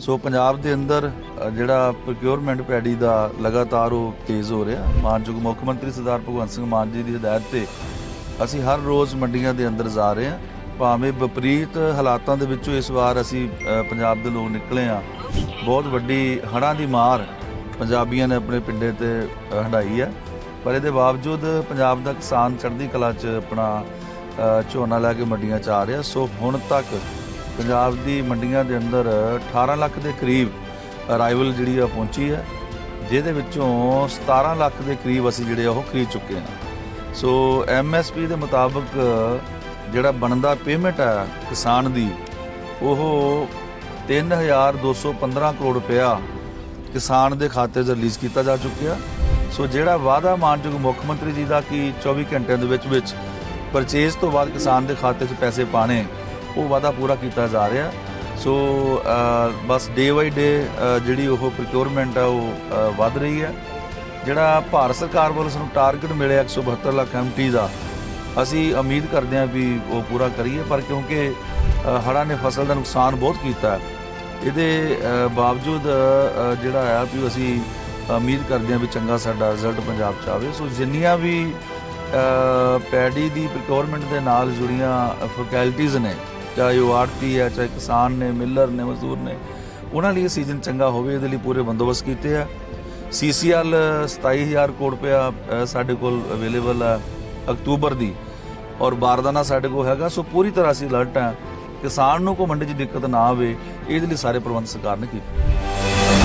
ਸੋ ਪੰਜਾਬ ਦੇ ਅੰਦਰ ਜਿਹੜਾ ਪ੍ਰੋਕਿਉਰਮੈਂਟ ਪੈਡੀ ਦਾ ਲਗਾਤਾਰ ਉਹ ਤੇਜ਼ ਹੋ ਰਿਹਾ। ਮਾਨਯੋਗ ਮੁੱਖ ਮੰਤਰੀ ਸਰਦਾਰ ਭਗਵੰਤ ਸਿੰਘ ਮਾਨ ਜੀ ਦੀ ਹਦਾਇਤ ਤੇ ਅਸੀਂ ਹਰ ਰੋਜ਼ ਮੰਡੀਆਂ ਦੇ ਅੰਦਰ ਜਾ ਰਹੇ ਹਾਂ। ਭਾਵੇਂ ਵਿਪਰੀਤ ਹਾਲਾਤਾਂ ਦੇ ਵਿੱਚੋਂ ਇਸ ਵਾਰ ਅਸੀਂ ਪੰਜਾਬ ਦੇ ਲੋਕ ਨਿਕਲੇ ਆ ਬਹੁਤ ਵੱਡੀ ਹੜ੍ਹਾਂ ਦੀ ਮਾਰ ਪੰਜਾਬੀਆਂ ਨੇ ਆਪਣੇ ਪਿੰਡੇ ਤੇ ਅ, ਹੰਢਾਈ ਹੈ। ਪਰ ਇਹਦੇ ਬਾਵਜੂਦ ਪੰਜਾਬ ਦਾ ਕਿਸਾਨ ਚੜ੍ਹਦੀ ਕਲਾ 'ਚ ਆਪਣਾ ਝੋਨਾ ਲੈ ਕੇ ਮੰਡੀਆਂ 'ਚ ਆ ਰਿਹਾ। ਸੋ ਹੁਣ ਤੱਕ ਪੰਜਾਬ ਦੀ ਮੰਡੀਆਂ ਦੇ ਅੰਦਰ 18 ਲੱਖ ਦੇ ਕਰੀਬ ਅਰਾਈਵਲ ਜਿਹੜੀ ਆ ਪਹੁੰਚੀ ਹੈ, ਜਿਹਦੇ ਵਿੱਚੋਂ 17 ਲੱਖ ਦੇ ਕਰੀਬ ਅਸੀਂ ਜਿਹੜੇ ਆ ਉਹ ਖਰੀਦ ਚੁੱਕੇ ਹਾਂ। ਸੋ ਐਮਐਸਪੀ ਦੇ ਮੁਤਾਬਕ ਜਿਹੜਾ ਬਣਦਾ ਪੇਮੈਂਟ ਹੈ ਕਿਸਾਨ ਦੀ, ਉਹ 3215 ਕਰੋੜ ਰੁਪਇਆ ਕਿਸਾਨ ਦੇ ਖਾਤੇ 'ਚ ਰਿਲੀਜ਼ ਕੀਤਾ ਜਾ ਚੁੱਕਿਆ। ਸੋ ਜਿਹੜਾ ਵਾਅਦਾ ਮਾਨਯੋਗ ਮੁੱਖ ਮੰਤਰੀ ਜੀ ਦਾ ਕਿ 24 ਘੰਟਿਆਂ ਦੇ ਵਿੱਚ ਵਿੱਚ ਪਰਚੇਜ਼ ਤੋਂ ਬਾਅਦ ਕਿਸਾਨ ਦੇ ਖਾਤੇ 'ਚ ਪੈਸੇ ਪਾਣੇ ਉਹ ਵਾਅਦਾ ਪੂਰਾ ਕੀਤਾ ਜਾ ਰਿਹਾ। ਸੋ ਬਸ ਡੇ ਬਾਈ ਡੇ ਜਿਹੜੀ ਉਹ ਪ੍ਰੋਕਿਉਰਮੈਂਟ ਆ, ਉਹ ਵੱਧ ਰਹੀ ਹੈ। ਜਿਹੜਾ ਭਾਰਤ ਸਰਕਾਰ ਵੱਲੋਂ ਸਾਨੂੰ ਟਾਰਗੇਟ ਮਿਲਿਆ 172 ਲੱਖ ਐਮਟੀ ਦਾ, ਅਸੀਂ ਉਮੀਦ ਕਰਦੇ ਹਾਂ ਵੀ ਉਹ ਪੂਰਾ ਕਰੀਏ, ਪਰ ਕਿਉਂਕਿ ਹੜ੍ਹਾਂ ਨੇ ਫਸਲ ਦਾ ਨੁਕਸਾਨ ਬਹੁਤ ਕੀਤਾ ਇਹਦੇ ਬਾਵਜੂਦ ਜਿਹੜਾ ਆ ਵੀ ਅਸੀਂ ਉਮੀਦ ਕਰਦੇ ਹਾਂ ਵੀ ਚੰਗਾ ਸਾਡਾ ਰਿਜ਼ਲਟ ਪੰਜਾਬ ਚ ਆਵੇ। ਸੋ, ਜਿੰਨੀਆਂ ਵੀ ਪੈਡੀ ਦੀ ਪ੍ਰੋਕਿਉਰਮੈਂਟ ਦੇ ਨਾਲ ਜੁੜੀਆਂ ਫੈਕਲਟੀਆਂ ਨੇ ਚਾਹੇ ਉਹ ਆੜਤੀ ਹੈ, ਚਾਹੇ ਕਿਸਾਨ ਨੇ, ਮਿਲਰ ਨੇ, ਮਜ਼ਦੂਰ ਨੇ, ਉਹਨਾਂ ਲਈ ਇਹ ਸੀਜ਼ਨ ਚੰਗਾ ਹੋਵੇ, ਇਹਦੇ ਲਈ ਪੂਰੇ ਬੰਦੋਬਸਤ ਕੀਤੇ ਆ। ਸੀਸੀਐਲ 27000 ਕਰੋੜ ਰੁਪਇਆ ਸਾਡੇ ਕੋਲ ਅਵੇਲੇਬਲ ਹੈ ਅਕਤੂਬਰ ਦੀ, ਔਰ ਬਾਰਦਾਨਾ ਸਾਡੇ ਕੋਲ ਹੈਗਾ। ਸੋ ਪੂਰੀ ਤਰ੍ਹਾਂ ਅਸੀਂ ਅਲਰਟ ਹੈ ਕਿਸਾਨ ਨੂੰ ਕੋਈ ਮੰਡੀ 'ਚ ਦਿੱਕਤ ਨਾ ਆਵੇ, ਇਹਦੇ ਲਈ ਸਾਰੇ ਪ੍ਰਬੰਧ ਸਰਕਾਰ ਨੇ ਕੀਤੇ।